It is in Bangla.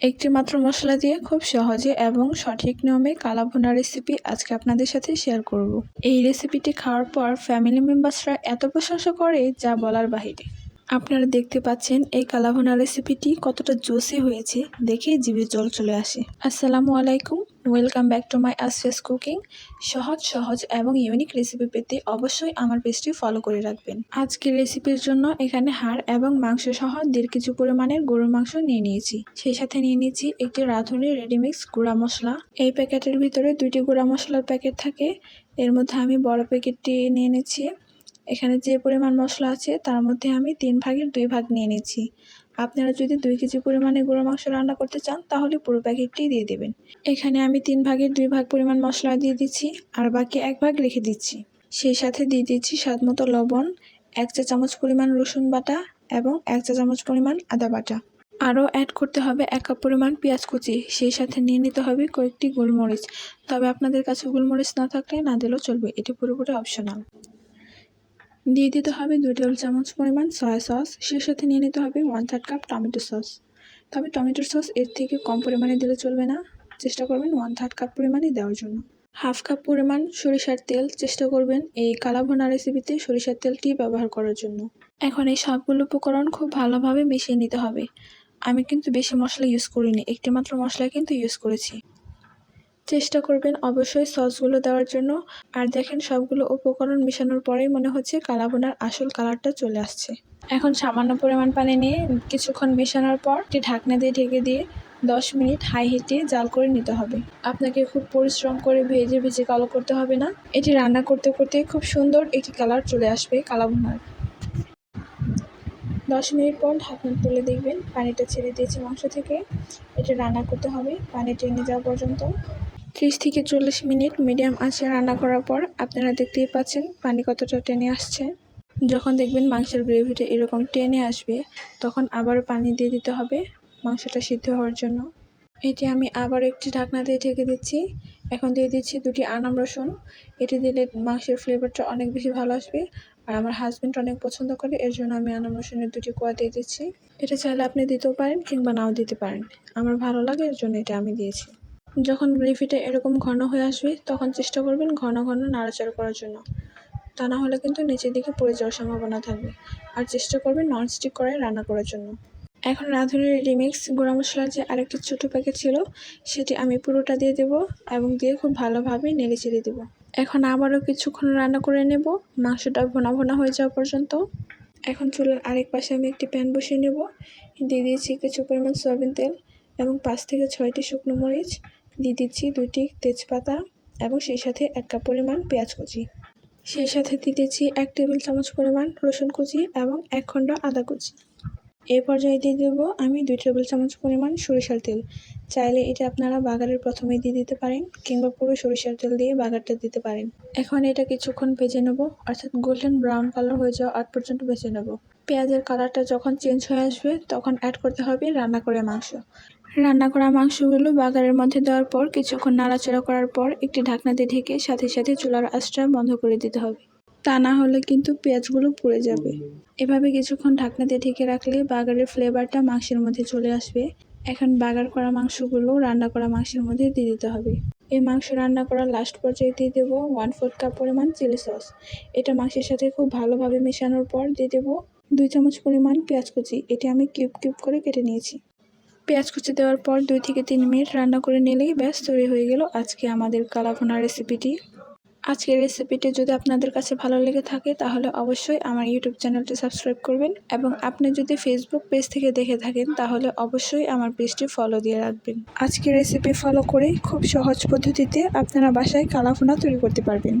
একটি মাত্র মশলা দিয়ে খুব সহজে এবং সঠিক নিয়মে কালা ভুনা রেসিপি আজকে আপনাদের সাথে শেয়ার করব। এই রেসিপিটি খাওয়ার পর ফ্যামিলি মেম্বার্সরা এত প্রশংসা করে যা বলার বাহিরে আপনারা দেখতে পাচ্ছেন এই কালাভুনা রেসিপিটি কতটা জোসি হয়েছে দেখে জিভে জল চলে আসে। আসসালামু আলাইকুম, ওয়েলকাম ব্যাক টু মাই আসফেস কুকিং। সহজ সহজ এবং ইউনিক রেসিপি পেতে অবশ্যই আমার পেজটি ফলো করে রাখবেন। আজকের রেসিপির জন্য এখানে হাড় এবং মাংস সহ দেড় কিছু পরিমাণের গরুর মাংস নিয়ে নিয়েছি। সেই সাথে নিয়ে নিয়েছি একটি রাঁধুনি রেডিমিক্স গুঁড়া মশলা। এই প্যাকেটের ভিতরে দুইটি গুঁড়া মশলার প্যাকেট থাকে। এর মধ্যে আমি বড় প্যাকেটটি নিয়ে নিচ্ছি। এখানে যে পরিমাণ মশলা আছে, তার মধ্যে আমি তিন ভাগের দুই ভাগ নিয়ে নিচ্ছি। আপনারা যদি দুই কেজি পরিমাণে গুঁড়ো মাংস রান্না করতে চান, তাহলে পুরো প্যাকেটটি দিয়ে দেবেন। এখানে আমি তিন ভাগের দুই ভাগ পরিমাণ মশলা দিয়ে দিচ্ছি, আর বাকি এক ভাগ রেখে দিচ্ছি। সেই সাথে দিয়ে দিচ্ছি স্বাদ মতো লবণ, এক চা চামচ পরিমাণ রসুন বাটা এবং এক চা চামচ পরিমাণ আদা বাটা। আরও অ্যাড করতে হবে এক কাপ পরিমাণ পেঁয়াজ কুচি, সেই সাথে নিয়ে নিতে হবে কয়েকটি গোলমরিচ। তবে আপনাদের কাছে গোলমরিচ না থাকলে না দিলেও চলবে, এটি পুরোপুরি অপশনাল দিয়ে দিতে হবে দুই টেবিল চামচ পরিমাণ সয়া সস সে সাথে নিয়ে নিতে হবে one third cup tomato sauce তবে টমেটো সস এর থেকে কম পরিমাণে দিলে চলবে না। চেষ্টা করবেন ওয়ান থার্ড কাপ পরিমাণে দেওয়ার জন্য। হাফ কাপ পরিমাণ সরিষার তেল। চেষ্টা করবেন এই কালাভোনা রেসিপিতে সরিষার তেলটি ব্যবহার করার জন্য। এখন এই সবগুলো উপকরণ খুব ভালোভাবে মিশিয়ে নিতে হবে। আমি কিন্তু বেশি মশলা ইউজ করিনি। একটি মাত্র মশলা কিন্তু ইউজ করেছি। চেষ্টা করবেন অবশ্যই সসগুলো দেওয়ার জন্য। আর দেখেন সবগুলো উপকরণ মেশানোর পরেই মনে হচ্ছে কালাবোনার আসল কালারটা চলে আসছে। এখন সামান্য পরিমাণ পানি নিয়ে কিছুক্ষণ মেশানোর পর একটি ঢাকনা দিয়ে ঢেকে দিয়ে দশ মিনিট হাই হিটে জাল করে নিতে হবে। আপনাকে খুব পরিশ্রম করে ভেজে ভেজে কালো করতে হবে না। এটি রান্না করতে করতে খুব সুন্দর একটি কালার চলে আসবে কালাভুনার। দশ মিনিট পর ঢাকনা তুলে দেখবেন, পানিটা ছেড়ে দিয়েছে মাংস থেকে। এটা রান্না করতে হবে, পানি টেনে যাওয়া পর্যন্ত। ত্রিশ থেকে চল্লিশ মিনিট মিডিয়াম আঁচে রান্না করার পর আপনারা দেখতেই পাচ্ছেন পানি কতটা টেনে আসছে। যখন দেখবেন মাংসের গ্রেভিটা এরকম টেনে আসবে, তখন আবার পানি দিয়ে দিতে হবে মাংসটা সিদ্ধ হওয়ার জন্য। এটি আমি আবার একটি ঢাকনা দিয়ে ঢেকে দিচ্ছি। এখন দিয়ে দিচ্ছি দুটি আনাম রসুন। এটি দিলে মাংসের ফ্লেভারটা অনেক বেশি ভালো আসবে আর আমার হাজব্যান্ড অনেক পছন্দ করে, এর জন্য আমি আনাম রসুনের দুটি কোয়া দিয়ে দিচ্ছি। এটা চাইলে আপনি দিতেও পারেন কিংবা নাও দিতে পারেন। আমার ভালো লাগে, এর জন্য এটা আমি দিয়েছি। যখন গ্রেভিটা এরকম ঘন হয়ে আসবে, তখন চেষ্টা করবেন ঘন ঘন নাড়াচাড়া করার জন্য। তা না হলে কিন্তু নিচের দিকে পড়ে যাওয়ার সম্ভাবনা থাকবে। আর চেষ্টা করবেন ননস্টিক কড়াই রান্না করার জন্য। এখন রাঁধুনির রিমিক্স গুঁড়া মশলার যে আরেকটি ছোটো প্যাকেট ছিল, সেটি আমি পুরোটা দিয়ে দেব এবং দিয়ে খুব ভালোভাবে নেড়ে চেড়ে দেবো। এখন আবারও কিছুক্ষণ রান্না করে নেব। মাংসটা ভোনা ভোনা হয়ে যাওয়া পর্যন্ত। এখন চুলের আরেক পাশে আমি একটি প্যান বসিয়ে নেব। দিয়ে দিয়েছি কিছু পরিমাণ সয়াবিন তেল এবং পাঁচ থেকে ছয়টি শুকনো মরিচ। দিয়ে দিচ্ছি দুটি তেজপাতা এবং সেই সাথে এক কাপ পরিমাণ পেঁয়াজ কুচি। সেই সাথে দিয়ে দিচ্ছি এক টেবিল চামচ পরিমাণ রসুন কুচি এবং এক খণ্ড আদা কুচি। এই পর্যায়ে দিয়ে দেবো আমি দুই টেবিল চামচ পরিমাণ সরিষার তেল। চাইলে এটা আপনারা বাগারের প্রথমেই দিয়ে দিতে পারেন কিংবা পুরো সরিষার তেল দিয়ে বাগারটা দিতে পারেন। এখন এটা কিছুক্ষণ ভেজে নেব, অর্থাৎ গোল্ডেন ব্রাউন কালার হয়ে যাওয়া আট পর্যন্ত ভেজে নেব। পেঁয়াজের কালারটা যখন চেঞ্জ হয়ে আসবে, তখন অ্যাড করতে হবে রান্না করে মাংস। রান্না করা মাংসগুলো বাগারের মধ্যে দেওয়ার পর কিছুক্ষণ নাড়াচাড়া করার পর একটি ঢাকনাতে ঢেকে সাথে সাথে চুলার আঁচটা বন্ধ করে দিতে হবে। তা না হলে কিন্তু পেঁয়াজগুলো পুড়ে যাবে। এভাবে কিছুক্ষণ ঢাকনাতে ঢেকে রাখলে বাগারের ফ্লেভারটা মাংসের মধ্যে চলে আসবে। এখন বাগার করা মাংসগুলো রান্না করা মাংসের মধ্যে দিয়ে দিতে হবে। এই মাংস রান্না করা লাস্ট পর্যায়ে দিয়ে দেবো ওয়ান ফোর্থ কাপ পরিমাণ চিলি সস এটা মাংসের সাথে খুব ভালোভাবে মেশানোর পর দিয়ে দেবো দুই চামচ পরিমাণ পেঁয়াজ কুচি। এটি আমি কিউব কিউব করে কেটে নিয়েছি। পেঁয়াজ কুচি দেওয়ার পর দুই থেকে তিন মিনিট রান্না করে নিলেই ব্যাস, তৈরি হয়ে গেল আজকে আমাদের কালাভোনা রেসিপিটি আজকের রেসিপিটি যদি আপনাদের কাছে ভালো লেগে থাকে, তাহলে অবশ্যই আমার ইউটিউব চ্যানেলটি সাবস্ক্রাইব করবেন এবং আপনি যদি ফেসবুক পেজ থেকে দেখে থাকেন, তাহলে অবশ্যই আমার পেজটি ফলো দিয়ে রাখবেন। আজকের রেসিপি ফলো করে খুব সহজ পদ্ধতিতে আপনারা বাসায় কালাভোনা তৈরি করতে পারবেন।